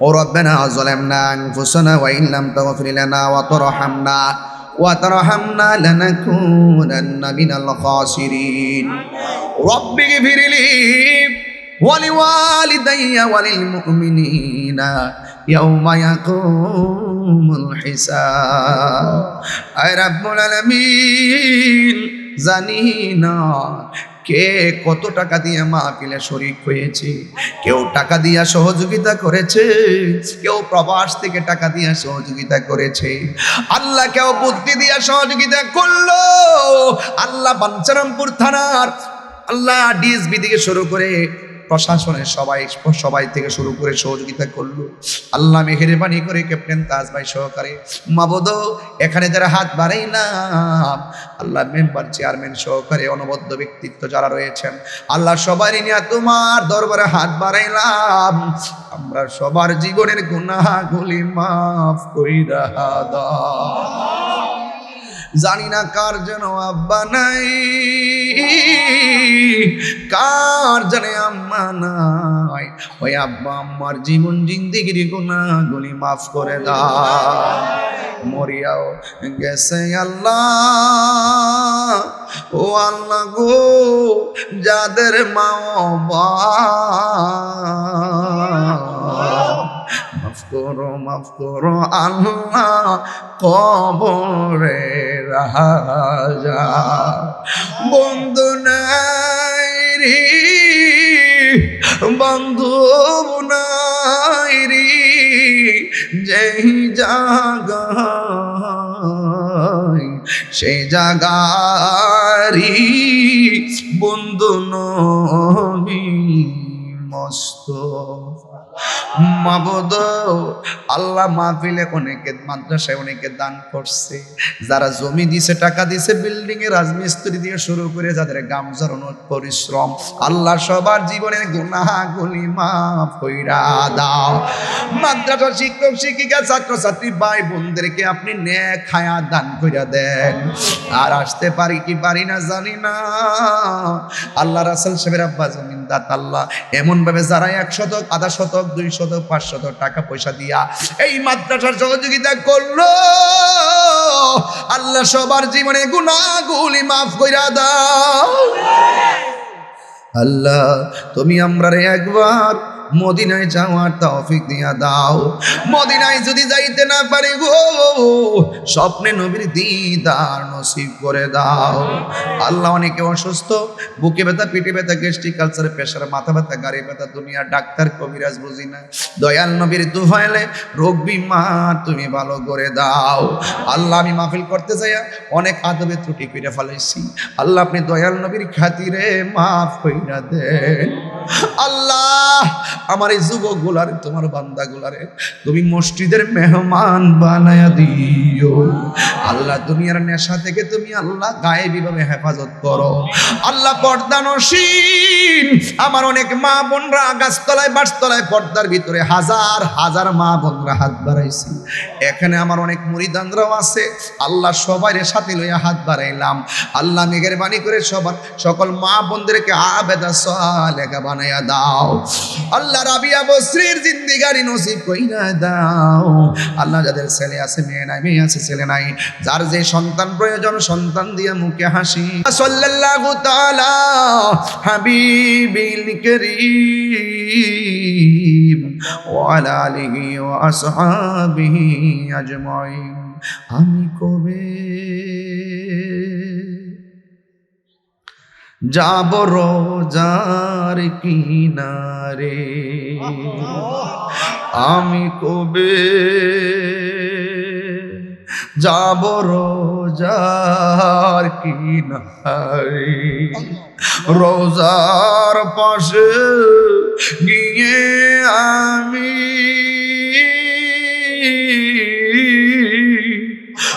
وربنا ظلمنا أنفسنا وإن لم تغفر لنا وترحمنا وترحمنا لنكونن من الخاسرين رب اغفر لي ولوالدي وللمؤمنين يوم يقوم الحساب أي رب العالمين জানি না কে কত টাকা দিয়ে মাহফিলে শরিক হয়েছে? কেউ টাকা দিয়ে সহযোগিতা করেছে? কেউ প্রবাস থেকে টাকা দিয়া সহযোগিতা করেছে? আল্লাহ কেউ বুদ্ধি দিয়া সহযোগিতা করল? আল্লাহ বাঞ্চারামপুর থানার, আল্লাহ ডিএসবি থেকে শুরু করে প্রশাসনের সবাই সবাই থেকে শুরু করে সহযোগিতা করল। আল্লাহ মেহেরবানি করে ক্যাপ্টেন তাজ ভাই সহকারে, মাবদ, এখানে যারা হাত বাড়াই না। আল্লাহ মেম্বার চেয়ারম্যান সহকারে অনবদ্য ব্যক্তিত্ব যারা রয়েছেন, আল্লাহ সবারই নিয়ে তোমার দরবারে হাত বাড়াইলাম। আমরা সবার জীবনের গুনাহগুলি মাফ কইরা দাও। জানি না কার যেন আব্বা নাই, কার জানে আম্মা নাই। ওই আব্বা আম্মার জীবন জিন্দিগির গুণাগুলি মাফ করে দাও। মরিয়াও গেছে আল্লাহ। ও আল্লাহ গো, যাদের মা মাফ করো, মাফ করো, আল্লাহ কবরে রাজা। বন্ধু নাই বন্ধু নাই রে, যেই জাগায়, সেই জাগারি বন্ধু নবী মস্ত। মাবদ আল্লাহ মাহফিলে অনেকে মাদ্রাসায়, অনেকে দান করছে। যারা জমি দিছে, টাকা দিছে বিল্ডিং এ রাজমিস্ত্রি দিয়ে শুরু করে যাদের গাম জড়ানো পরিশ্রম, আল্লাহ সবার জীবনের গুনাহগুলি মাফ কইরা দাও। মাদ্রাসার শিক্ষক, শিক্ষিকা ছাত্র ছাত্রী ভাই বোনদেরকে আপনি নে খায়া দান কইরা দেন। আর আসতে পারি কি পারি না জানি না। আল্লাহ রাসেল সাহেবের আব্বা জমিনদার আল্লাহ। এমন ভাবে যারা এক শতক আধা শতক দুই শতক পাঁচ শতক টাকা পয়সা দিয়া এই মাদ্রাসার সহযোগিতা করল, আল্লাহ সবার জীবনে গুনাগুলি মাফ কইরা দাও। আল্লাহ, তুমি আমরা একবার মদিনায় যাওয়ার তৌফিক দিয়া দাও। মদিনায় যদি যাইতে না পারি গো, স্বপ্নে নবীর দিদার নসিব করে দাও। আল্লাহ অনেকে অসুস্থ, বুকে ব্যথা, পিঠে ব্যথা গ্যাস্ট্রিক কালচার প্রেশার মাথা ব্যথা, গাড়ি ব্যথা দুনিয়া ডাক্তার, কবিরাজ বুঝি না। দয়াল নবীর তুফাইলে রোগ বিমার তুমি ভালো করে দাও। আল্লাহ আমি মাহফিল করতে যাইয়া অনেক আদবে ত্রুটি করে ফেলাইছি। আল্লাহ আপনি দয়াল নবীর খাতিরে মাফ কইরা দেন। আল্লাহ, আমার এই যুবক গুলারে তোমার বান্দা গুলারে তুমি মসজিদের মেহমান বানায়া দিও। আল্লাহ, দুনিয়ার নেশা থেকে তুমি আল্লাহ গায়ে ভাবে হেফাজত করো। আল্লাহ, পর্দা নসীন। আমার অনেক মা বোনরা গাছতলায় বাসতলায় পর্দার ভিতরে হাজার হাজার মা বোনরা হাত বাড়াইছি। এখানে আমার অনেক মুরিদানরাও আছে। আল্লাহ সবাই সাথে লইয়া হাত বাড়াইলাম। আল্লাহ, মেঘের বাণী করে সবার, সকল মা বোনদেরকে আবেদা লেখা বানাইয়া দাও। আল্লাহ রাবিয়া বশ্রীর জিন্দিগারি নসিব কইরা দাও। আল্লাহ যাদের ছেলে আছে, মেয়ে নাই, মেয়ে আছে, ছেলে নাই, যার যে সন্তান প্রয়োজন, সন্তান দিয়ে মুখে হাসি। সাল্লাল্লাহু তাআলা হাবিবিল করিম ওয়া আলা আলিহি ওয়া আসহাবিহি আজমাইন। আমি কবে যাব রোজার কিনারে। আমি কবে যাব রোজার কিনারে? রোজার পাশে গিয়ে আমি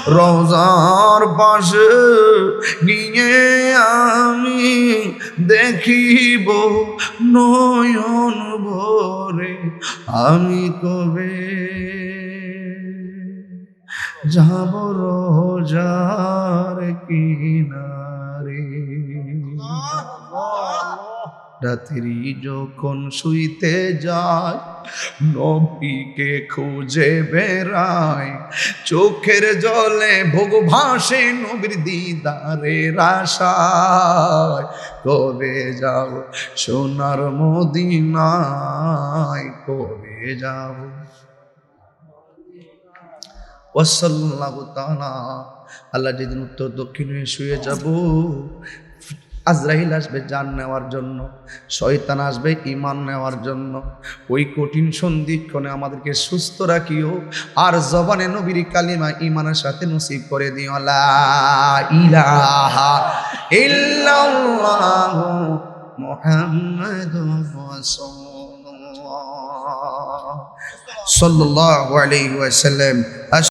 রোজার পাশে নিয়ে আমি দেখিব নয়ন ভরে আমি কবে যাব রোজার কিনারে রাত্রি যখন শুইতে যায়, নবীকে খুঁজে বেড়ায়। চোখের জলে ভোগ ভাসে নবীর দিদারের আশায়। কবে যাব সোনার মদিনায়? কবে যাব ওয়াসাল্লাহু তাআলা, আল্লাহ যেদিন উত্তর দক্ষিণে শুয়ে যাব আজরাইল আসবে জান নেওয়ার জন্য, শয়তান আসবে ইমান নেওয়ার জন্য। ওই কঠিন সন্ধিক্ষণে আমাদেরকে সুস্থ রাখিও, আর জবানে নবীর কালিমা ইমানের সাথে নসিব করে দিও। ইলাহা সাল্লাল্লাহু আলাইহি ওয়াসাল্লাম।